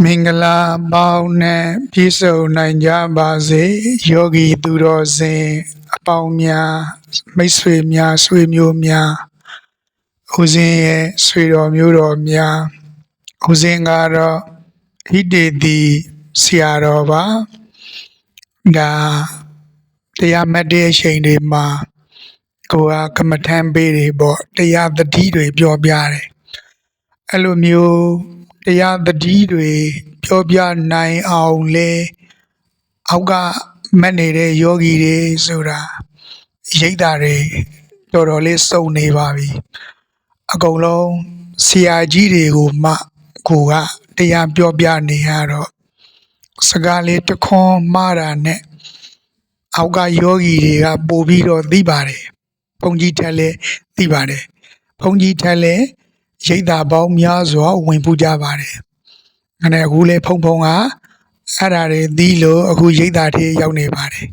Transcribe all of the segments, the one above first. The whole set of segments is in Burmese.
မင်္ဂလာပေါင်းနဲ့ပြည့်စုံနိုင်ကြပါစေယောဂီသူတော်စင်အပေါင်းများမိတ်ဆွေများဆွေမျိုးများဦးဇင်းရဲ့ဆွေတော်မျိုးတော်များဦးဇင်းကတော့ဟိတေတိဆရာတော်ပါဒါတရားမတ်တဲ့အချိန်တွေမှာကိုကကမ္မထမ်းပေးတွေပေါ့တရားသတိတွေပြောပြတယ်အဲ့လိုမျိုး တရားသတိတွေပြောပြနိုင်အောင်လဲအောက်ကမတ်နေတဲ့ယောဂီတွေဆိုတာရိတ်တာတွေတော်တော်လေးစုံနေပါပြီအကုန်လုံးဆရာကြီးတွေကိုမှကိုကတရားပြောပြနေရတော့စကားလေးတစ်ခွန်းမှားတာနဲ့အောက်ကယောဂီတွေကပို့ပြီးတော့သိပါတယ်ဘုန်းကြီးထက်လည်းသိပါတယ်ဘုန်းကြီးထက်လည်း ရိတ်တာပေါင်းများစွာဝင်ပူကြပါတယ်အဲ့ဒါအခုလေဖုံဖုံကအဲ့ဒါတွေသီးလို့အခုရိတ်တာထေးရောက်နေပါတယ်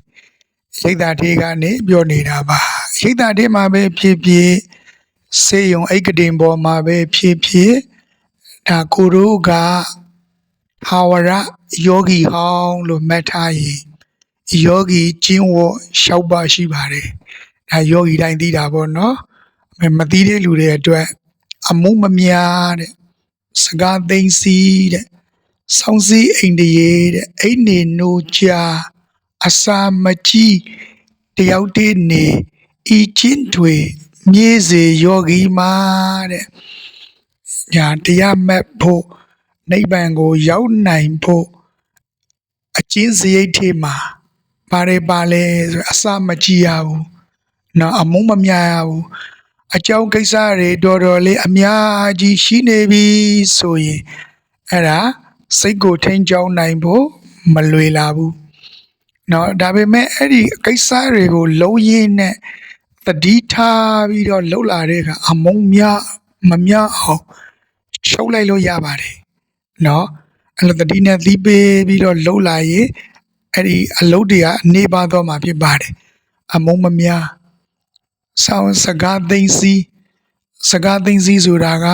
ရိတ်တာထေးကနေပြောနေတာပါရိတ်တာထေးမှာပဲဖြစ်ဖြစ်စေယုံအိတ်ကတင်ပေါ်မှာပဲဖြစ်ဖြစ်ဒါကိုတို့ကဟာဝရယောဂီဟောင်းလို့မှတ်ထားရင်ယောဂီကျင်းဝတ်လျှောက်ပါရှိပါတယ်ဒါယောဂီတိုင်းသိတာပေါ့နော်မမသိတဲ့လူတွေအတွက် အမှုမများတဲ့စကားသိမ့်စီတဲ့ဆောင်းစည်းအိန္ဒိယေတဲ့အိနေနိုချာအစာမကြီးတယောက်တည်းနေဤချင်းတွေမြေစေယောဂီမာတဲ့ညာတရားမဲ့ဖို့နိဗ္ဗာန်ကိုရောက်နိုင်ဖို့အကျဉ်းစရိတ်ထဲမှာပါတယ်ပါလဲဆိုအစာမကြီးရဘူးနော်အမုန်းမများရဘူး အကြောင်းကိစ္စတွေတော်တော်လေးအများကြီးရှိနေပြီဆိုရင်အဲ့ဒါစိတ်ကိုထိန်းကျောင်းနိုင်ဖို့မလွယ်လာဘူးเนาะဒါပေမဲ့အဲ့ဒီကိစ္စတွေကိုလုံးရင်းနဲ့သတိထားပြီးတော့လှုပ်လာတဲ့အခါအမုန်းများမများအောင်ချုပ်လိုက်လို့ရပါတယ်เนาะအဲ့လိုသတိနဲ့သီးပေးပြီးတော့လှုပ်လာရင်အဲ့ဒီအလုပ်တွေကနေပါတော့မှာဖြစ်ပါတယ်အမုန်းမများ ဆောင်းစကားသိမ့်စီစကားသိမ့်စီဆိုတာက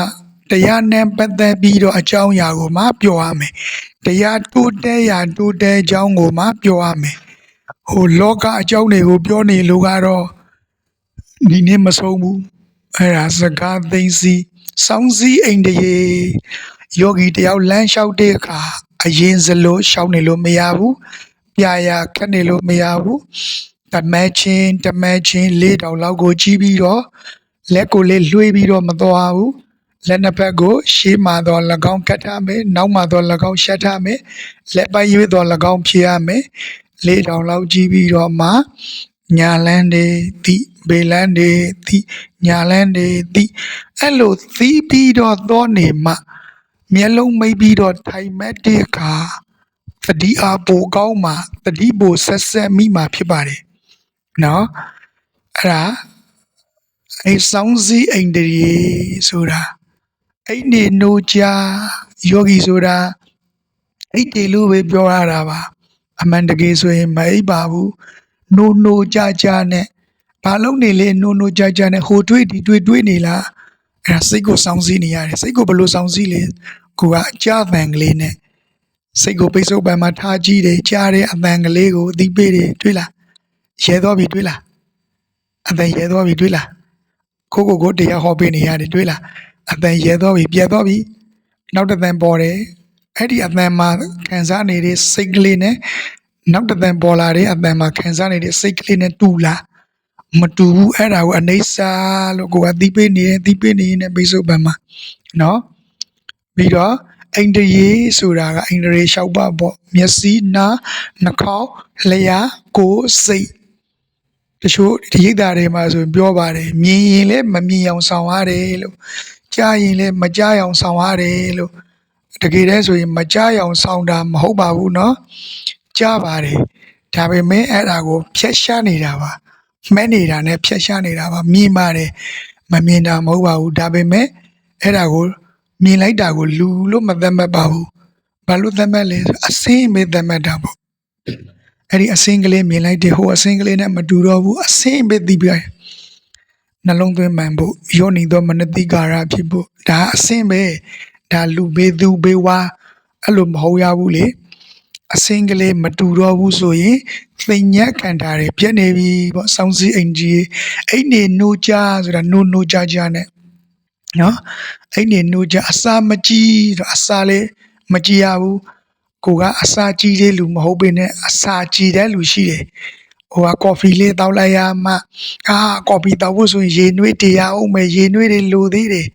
တရားနဲ့ပတ်သက်ပြီးတော့အကြောင်းအရာကိုမှပြောရမယ်တရားတိုးတဲရာတိုးတဲအကြောင်းကိုမှပြောရမယ်ဟိုလောကအကြောင်းတွေကိုပြောနေလို့ကတော့ဒီနေ့မဆုံးဘူးအဲ့ဒါစကားသိမ့်စီစောင်းစည်းအိန္ဒိယေယောဂီတယောက်လမ်းလျှောက်တဲ့အခါအရင်စလို့ရှောက်နေလို့မရဘူးပြာရာခက်နေလို့မရဘူး တမဲချင်းတမဲချင်းလေးတောင်လောက်ကိုကြီးပြီးတော့လက်ကိုလေးလွှေးပြီးတော့မသွားဘူးလက်နှစ်ဖက်ကိုရှေးမှာတော့၎င်းကတ်ထားမယ်နောက်မှာတော့၎င်းရှက်ထားမယ်လက်ပိုက်ရွေးတော့၎င်းဖြေရမယ်လေးတောင်လောက်ကြီးပြီးတော့မှညာလန်းတွေတိဘေလန်းတွေတိညာလန်းတွေတိအဲ့လိုသီးပြီးတော့သောနေမှမျက်လုံးမိတ်ပြီးတော့ထိုင်မက်တဲ့အခါတတိအားပိုကောင်းမှတတိပိုဆက်ဆက်မိမှဖြစ်ပါတယ် နော်အဲ့ဒါအဲ့စောင်းစည်းအိန္ဒြေဆိုတာအဲ့နေနိုချာယောဂီဆိုတာအဲ့တေလို့ပဲပြောရတာပါအမှန်တကယ်ဆိုရင်မအိပ်ပါဘူးနိုနိုကြကြနဲ့ဘာလုံးနေလဲနိုနိုကြကြနဲ့ဟိုတွေးဒီတွေးတွေးနေလားအဲ့ဒါစိတ်ကိုစောင်းစည်းနေရတယ်စိတ်ကိုဘယ်လိုစောင်းစည်းလဲကိုကအကြပံကလေးနဲ့စိတ်ကိုပိတ်ဆို့ပံမှာထားကြည့်တယ်ကြားတဲ့အပံကလေးကိုအသိပေးတယ်တွေးလား ရဲတော့ပြီတွေးလားအပံရဲတော့ပြီတွေးလားကိုကိုကိုတရားဟောပေးနေရတယ်တွေးလားအပံရဲတော့ပြီပြတ်တော့ပြီနောက်တစ်ပံပေါ်တယ်အဲ့ဒီအပံမှာခံစားနေတဲ့စိတ်ကလေးနဲ့နောက်တစ်ပံပေါ်လာတဲ့အပံမှာခံစားနေတဲ့စိတ်ကလေးနဲ့တူလားမတူဘူးအဲ့ဒါကိုအနေစာလို့ကိုကသီးပေးနေရင်သီးပေးနေရင်ပိစုပံမှာနော်ပြီးတော့အိန္ဒြေဆိုတာကအိန္ဒြေ၆ပါးပေါ့မျက်စိနားနှာခေါင်းလျှာကိုယ်စိတ် တချို့ဒီရိတ်တာတွေမှာဆိုရင်ပြောပါတယ်မြင်ရင်လည်းမမြင်အောင်ဆောင်ရတယ်လို့ကြားရင်လည်းမကြားအောင်ဆောင်ရတယ်လို့တကယ်တည်းဆိုရင်မကြားအောင်ဆောင်တာမဟုတ်ပါဘူးเนาะကြားပါတယ်ဒါပေမဲ့အဲ့ဒါကိုဖျက်ရှားနေတာပါမဲ့နေတာနဲ့ဖျက်ရှားနေတာပါမြင်ပါတယ်မမြင်တာမဟုတ်ပါဘူးဒါပေမဲ့အဲ့ဒါကိုမြင်လိုက်တာကိုလူလို့မသတ်မှတ်ပါဘူးဘာလို့သတ်မှတ်လဲဆိုအစင်းပဲသတ်မှတ်တာပေါ့ အဲ့ဒီအစင်းကလေးမြင်လိုက်တဲ့ဟိုအစင်းကလေးနဲ့မတူတော့ဘူးအစင်းပဲသိပြနှလုံးသွင်းမှန်ဖို့ယောနီသောမနတိကာရဖြစ်ဖို့ဒါအစင်းပဲဒါလူဘေသူဘေဝါအဲ့လိုမဟုတ်ရဘူးလေအစင်းကလေးမတူတော့ဘူးဆိုရင်သိညက်ခံတာတွေပြက်နေပြီပေါ့စောင်းစည်းအင်ကြီးအိတ်နေနိုးကြဆိုတာနိုးနိုးကြကြနဲ့နော်အိတ်နေနိုးကြအစာမကြီးတော့အစာလေးမကြီးရဘူး ကိုကအစာကြီးတဲ့လူမဟုတ်ပေနဲ့အစာကြီးတဲ့လူရှိတယ်ဟိုကကော်ဖီလေးတောက်လိုက်ရမှအာကော်ဖီတောက်ဖို့ဆိုရင်ရေနွေးတရားအောင်မယ်ရေနွေးတွေလိုသေးတယ်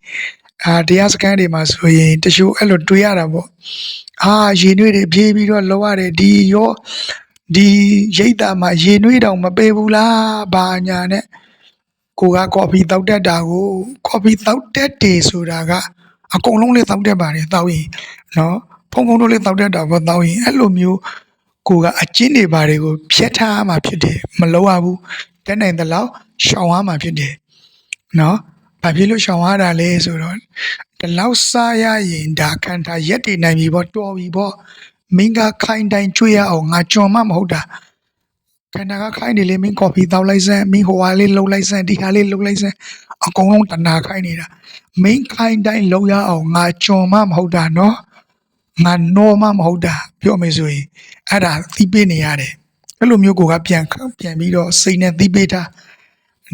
အာတရားစခန်းတွေမှာဆိုရင်တချို့အဲ့လိုတွေးရတာပေါ့အာရေနွေးတွေပြေးပြီးတော့လောရတယ်ဒီရောဒီရိတ်တာမှာရေနွေးတောင်မပေးဘူးလားဘာညာနဲ့ကိုကကော်ဖီတောက်တတ်တာကိုကော်ဖီတောက်တတ်တယ်ဆိုတာကအကုန်လုံးလေးတောက်တတ်ပါတယ်တောက်ရင်နော် ဖုံဖုံတို့လေးတောက်တတ်တာပေါ့တောက်ရင်အဲ့လိုမျိုးကိုကအကျင့်တွေပါတယ်ကိုဖျက်ထားမှဖြစ်တယ်မလုပ်ရဘူးတက်နိုင်တဲ့လောက်ရှောင်ရမှဖြစ်တယ်နော်ဘာဖြစ်လို့ရှောင်ရတာလဲဆိုတော့ဒီလောက်စားရရင်ဒါခန္ဓာရက်တည်နိုင်ပြီပေါ့တော်ပြီပေါ့မင်းကခိုင်းတိုင်းကျွေးရအောင်ငါကြွန်မှမဟုတ်တာခန္ဓာကခိုင်းနေလေမင်းကော်ဖီတောက်လိုက်စမ်းမင်းဟိုဟာလေးလှုပ်လိုက်စမ်းဒီဟာလေးလှုပ်လိုက်စမ်းအကုန်လုံးတဏှာခိုင်းနေတာမင်းခိုင်းတိုင်းလှုပ်ရအောင်ငါကြွန်မှမဟုတ်တာနော် ငါနောမှမဟုတ်တာပြောမယ်ဆိုရင်အဲ့ဒါသီးပေးနေရတယ်အဲ့လိုမျိုးကိုကပြန်ပြန်ပြီးတော့စိတ်နဲ့သီးပေးတာ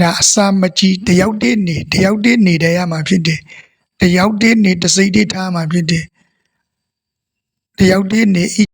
ဒါအစာမကြီးတယောက်တည်းနေတယောက်တည်းနေတယ်ရမှာဖြစ်တယ်တယောက်တည်းနေတစိမ့်တည်းထားမှဖြစ်တယ်တယောက်တည်းနေဤ